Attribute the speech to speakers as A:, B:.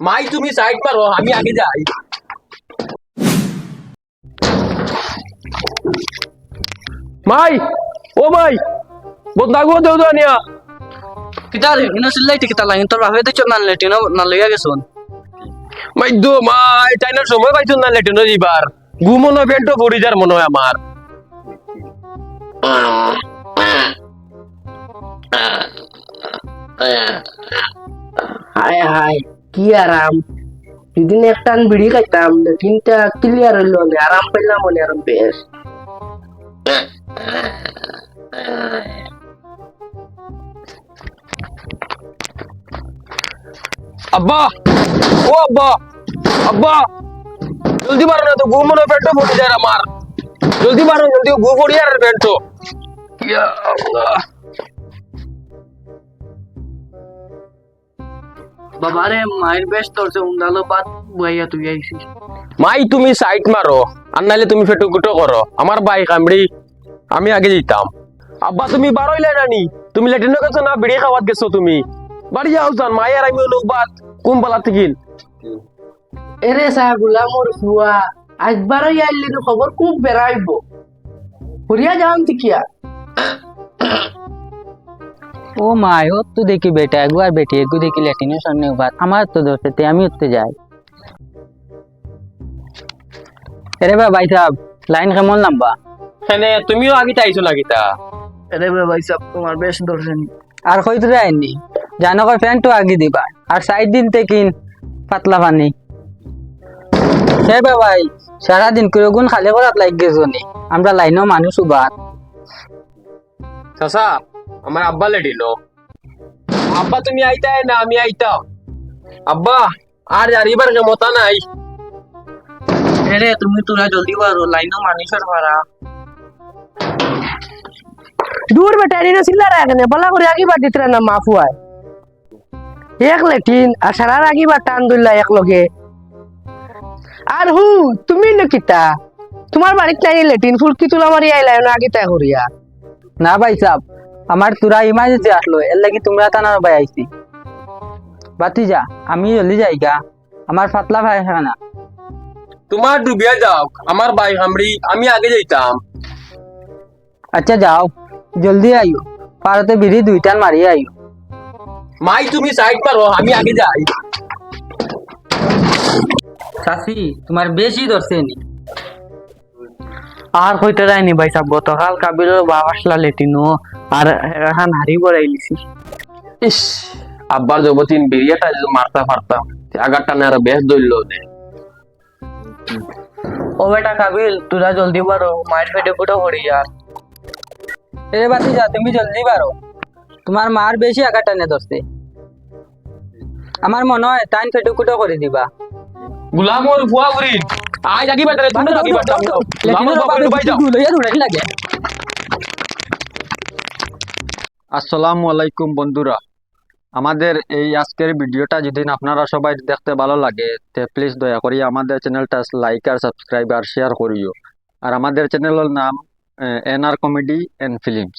A: মাই তুমি সাইড পারো আমি আগে যাই। মাই ও মাই বদনাগো দেও দানিয়া
B: কিতা রে ইনো সিলাই টিকিতা লাগি তোর তো চল না লেটিনো না লইয়া গেছুন।
A: মাই দো মাই তাইনা সময় পাইছো না লেটনো দিবার ঘুমনো পেন্টো পড়ি যার মনে হয় আমার
C: হায় হায়। কি আরাম? সেদিন একটা বিড়ি খাইতাম লেকিনটা ক্লিয়ার হইল আরাম পেলাম মনে আরাম বেশ।
A: আব্বা! ও আব্বা! আব্বা! জলদি মারো না তো ঘুমনো পেন্টো পড়ি যার আমার। জলদি মারো, জলদি ঘু পড়ি আর পেন্টো ইয়া আল্লাহ।
B: বাবারে মায়ের বেশ তোর সে উন্দালো বাদ বইয়া তুই আইছিস।
A: মাই তুমি সাইড মারো আর নাইলে তুমি ফেটু গুটো করো। আমার বাইক আমড়ি আমি আগে যেতাম আব্বা তুমি বারোইলে নানি তুমি লেটিনো গেছো না বিড়ি খাওয়াত গেছো তুমি? বাড়ি যাও যান মাই আর আমি লোক বাদ কোন পালা থাকিল?
C: এরে সা গুলামর ফুয়া আজবারও আইলি খবর খুব বেড়াইব হরিয়া যাম তিকিয়া
D: ও মাই ও তো দেখি বেটা একবার বেটি একু দেখি ল্যাটিনের সামনে বাদ। আমার তো দোষতে আমি উঠতে যাই। আরে বা ভাই সাহেব লাইন কেমন লম্বা?
A: হ্যাঁ তুমিও আগে চাইছো না গীতা
B: আরে বে ভাই সাহেব তোমার বেশ দর্শন
D: আর কই কইতে যায়নি জানকর ফ্যানটো আগে দিবা আর সাইড দিন তেকিন পাতলা পানি। সে বে ভাই সারাদিন করে গুণ খালি করাত লাগ গেছো নি আমরা লাইনও মানুষ উবাত।
A: চাচা আমার আব্বা লেটিনো আব্বা তুমি আইতা না আমি আইতাম। আব্বা আর জারিবার ক্ষমতা নাই।
B: আরে তুমি তোরা জলদি বারো লাইনও মানুষের ভাড়া
C: দূর বেটা এনে সিল্লা রাখনে বলা করে আগি বার দিতে না মা ফুয়ায় এক লেটিন আর সারা আগি বার টান দিল্লা এক লগে। আর হু তুমি ন কিতা? তোমার বাড়িতে নাই লেটিন ফুলকি তুলা মারি আইলাই না আগে তাই করিয়া।
D: না ভাই সাহেব আমার তুরা ইমার্জেন্সি আসলো এর লাগি তোমরা তানার ভাই আইছি। বাতি যা আমি জলদি যাই গা। আমার পাতলা ভাই না।
A: তোমার ডুবিয়া যাও আমার বাইক আমড়ি আমি আগে যাইতাম।
D: আচ্ছা যাও জলদি আইও। পারতে বিড়ি দুইটান মারি আইও।
A: মাই তুমি সাইড পারো আমি আগে যাই।
D: চাষি তোমার বেশি ধরছে নি।
B: আর কইতে যায়নি ভাই সাহেব গতকাল কাবির বাবা আসলা লেটিনো। আর এখন হারি বড়াইলিছি
A: ইস আব্বার জবতিন বিরিয়াটা যদি মারতা পারতাম আগারটা না আর বেশ দইল নে
B: ও বেটা কাবিল তোরা জলদি বারো মায়ের পেটে ফুটো করি আর
D: এরে বাতি যা তুমি জলদি পারো। তোমার মার বেশি আঘাত টানে ধরছে। আমার মনে হয় টাইম ফেটে কুটো করে দিবা।
A: গুলামর ফুয়া উরি আজ আগি বাটারে তুমি আগি বাটাম গুলামর উরি ডুবাই যাও
D: লাগে।
E: আসসালামু আলাইকুম বন্ধুরা। আমাদের এই আজকের ভিডিওটা যদি আপনারা সবাই দেখতে ভালো লাগে, তে প্লিজ দয়া করি আমাদের চ্যানেলটা লাইক আর সাবস্ক্রাইব আর শেয়ার করিও। আর আমাদের চ্যানেলের নাম এনআর কমেডি অ্যান্ড ফিল্মস